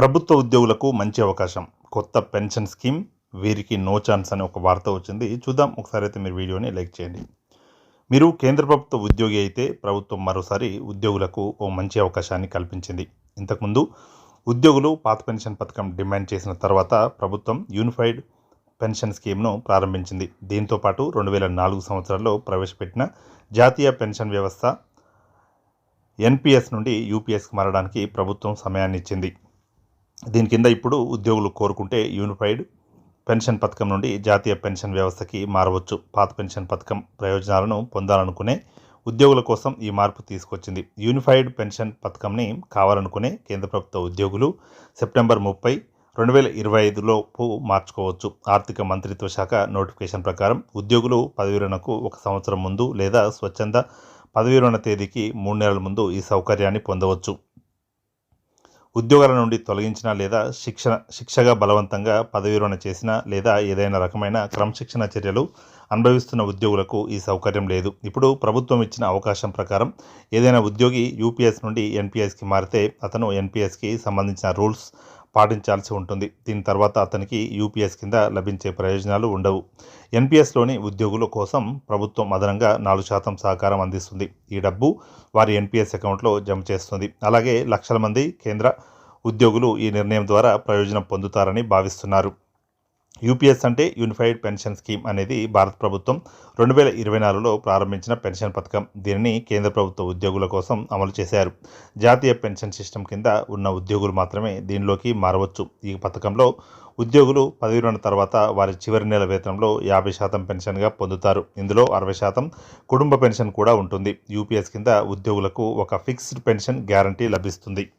ప్రభుత్వ ఉద్యోగులకు మంచి అవకాశం. కొత్త పెన్షన్ స్కీమ్ వీరికి నో ఛాన్స్ అనే ఒక వార్త వచ్చింది. చూద్దాం ఒకసారి అయితే మీరు వీడియోని లైక్ చేయండి. మీరు కేంద్ర ప్రభుత్వ ఉద్యోగి అయితే ప్రభుత్వం మరోసారి ఉద్యోగులకు ఓ మంచి అవకాశాన్ని కల్పించింది. ఇంతకుముందు ఉద్యోగులు పాత పెన్షన్ పథకం డిమాండ్ చేసిన తర్వాత ప్రభుత్వం యూనిఫైడ్ పెన్షన్ స్కీమ్ను ప్రారంభించింది. దీంతో పాటు రెండు వేల నాలుగు సంవత్సరాల్లో ప్రవేశపెట్టిన జాతీయ పెన్షన్ వ్యవస్థ ఎన్పిఎస్ నుండి యూపీఎస్కి మారడానికి ప్రభుత్వం సమయాన్ని ఇచ్చింది దీని కింద ఇప్పుడు ఉద్యోగులు కోరుకుంటే యూనిఫైడ్ పెన్షన్ పథకం నుండి జాతీయ పెన్షన్ వ్యవస్థకి మారవచ్చు. పాత పెన్షన్ పథకం ప్రయోజనాలను పొందాలనుకునే ఉద్యోగుల కోసం ఈ మార్పు తీసుకొచ్చింది. యూనిఫైడ్ పెన్షన్ పథకంని కావాలనుకునే కేంద్ర ప్రభుత్వ ఉద్యోగులు సెప్టెంబర్ ముప్పై రెండు వేల ఇరవై ఐదులోపు మార్చుకోవచ్చు. ఆర్థిక మంత్రిత్వ శాఖ నోటిఫికేషన్ ప్రకారం ఉద్యోగులు పదవీరణకు ఒక సంవత్సరం ముందు లేదా స్వచ్ఛంద పదవీరణ తేదీకి మూడు నెలల ముందు ఈ సౌకర్యాన్ని పొందవచ్చు. ఉద్యోగాల నుండి తొలగించిన లేదా శిక్షణ శిక్షగా బలవంతంగా పదవి విరమణ చేసిన లేదా ఏదైనా రకమైన క్రమశిక్షణ చర్యలు అనుభవిస్తున్న ఉద్యోగులకు ఈ సౌకర్యం లేదు. ఇప్పుడు ప్రభుత్వం ఇచ్చిన అవకాశం ప్రకారం ఏదైనా ఉద్యోగి యూపీఎస్ నుండి ఎన్పిఎస్కి మారితే అతను ఎన్పిఎస్కి సంబంధించిన రూల్స్ పాటించాల్సి ఉంటుంది. దీని తర్వాత అతనికి యూపీఎస్ కింద లభించే ప్రయోజనాలు ఉండవు. ఎన్పిఎస్లోని ఉద్యోగుల కోసం ప్రభుత్వం అదనంగా నాలుగు శాతం సహకారం అందిస్తుంది. ఈ డబ్బు వారి ఎన్పిఎస్ అకౌంట్లో జమ చేస్తుంది. అలాగే లక్షల మంది కేంద్ర ఉద్యోగులు ఈ నిర్ణయం ద్వారా ప్రయోజనం పొందుతారని భావిస్తున్నారు. యూపీఎస్ అంటే యూనిఫైడ్ పెన్షన్ స్కీమ్ అనేది భారత ప్రభుత్వం రెండు వేల ఇరవై నాలుగులో ప్రారంభించిన పెన్షన్ పథకం. దీనిని కేంద్ర ప్రభుత్వ ఉద్యోగుల కోసం అమలు చేశారు. జాతీయ పెన్షన్ సిస్టమ్ కింద ఉన్న ఉద్యోగులు మాత్రమే దీనిలోకి మారవచ్చు. ఈ పథకంలో ఉద్యోగులు పదవి తర్వాత వారి చివరి నెల వేతనంలో యాభై శాతం పెన్షన్గా పొందుతారు. ఇందులో అరవై శాతం కుటుంబ పెన్షన్ కూడా ఉంటుంది. యూపీఎస్ కింద ఉద్యోగులకు ఒక ఫిక్స్డ్ పెన్షన్ గ్యారంటీ లభిస్తుంది.